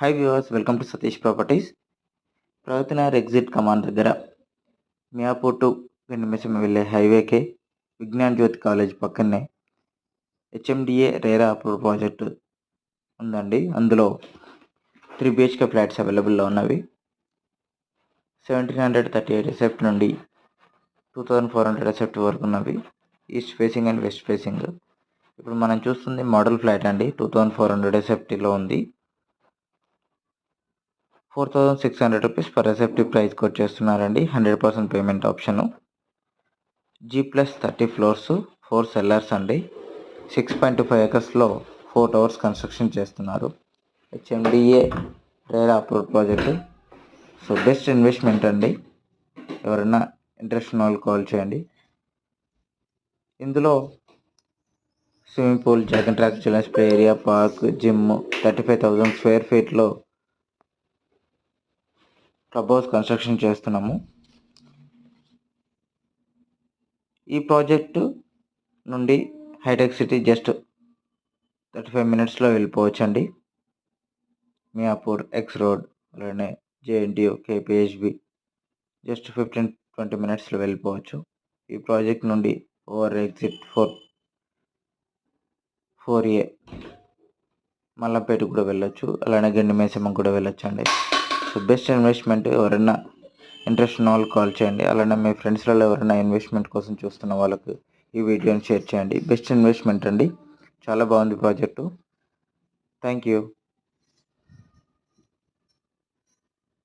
Hi viewers welcome to Satish properties Pragathinagar exit command దగ్గర Miyapur to వెన్నుమిసం వెళ్ళే హైవేకే విజ్ఞాన్ జ్యోతి కాలేజ్ పక్కనే హెచ్ఎండిఏ రేరా అప్రూవ్ ప్రాజెక్ట్ ఉందండి. అందులో త్రీ బిహెచ్కే ఫ్లాట్స్ అవైలబుల్లో ఉన్నవి. Seventeen hundred thirty eight SFT నుండి two thousand four hundred SFT వరకు ఉన్నవి. East facing and west facing ఇప్పుడు మనం చూస్తుంది మోడల్ ఫ్లాట్ అండి. టూ థౌజండ్ ఫోర్ హండ్రెడ్ ఎసెప్టీలో ఉంది. Four thousand six hundred rupees per SFT ప్రైస్కి వచ్చేస్తున్నారండి. Hundred percent payment option. G plus thirty floors four cellars అండి. సిక్స్ పాయింట్ టూ ఫైవ్ ఎకర్స్లో four towers construction చేస్తున్నారు. HMDA RERA approve project. So best investment అండి. ఎవరైనా interest ఉన్న వాళ్ళు call చేయండి. ఇందులో swimming pool jogging track children's play area park gym thirty five thousand square ఫీట్లో club house construction చేస్తున్నాము. ఈ ప్రాజెక్టు నుండి Hitech City just thirty five మినిట్స్లో వెళ్ళిపోవచ్చు అండి మియాపూర్ ఎక్స్ రోడ్ అలానే JNTU KPHB just fifteen twenty మినిట్స్లో వెళ్ళిపోవచ్చు. ఈ ప్రాజెక్ట్ నుండి over exit four four A Mallampet కూడా వెళ్ళొచ్చు. అలానే గండి మేసమ్మ కూడా వెళ్ళొచ్చు అండి సో బెస్ట్ ఇన్వెస్ట్మెంట్ ఎవరైనా ఇంట్రెస్ట్ ఉన్న వాళ్ళు కాల్ చేయండి. అలానే మీ ఫ్రెండ్స్లలో ఎవరైనా ఇన్వెస్ట్మెంట్ కోసం చూస్తున్న వాళ్ళకు ఈ వీడియోని షేర్ చేయండి. బెస్ట్ ఇన్వెస్ట్మెంట్ అండి. చాలా బాగుంది ప్రాజెక్టు. Thank you.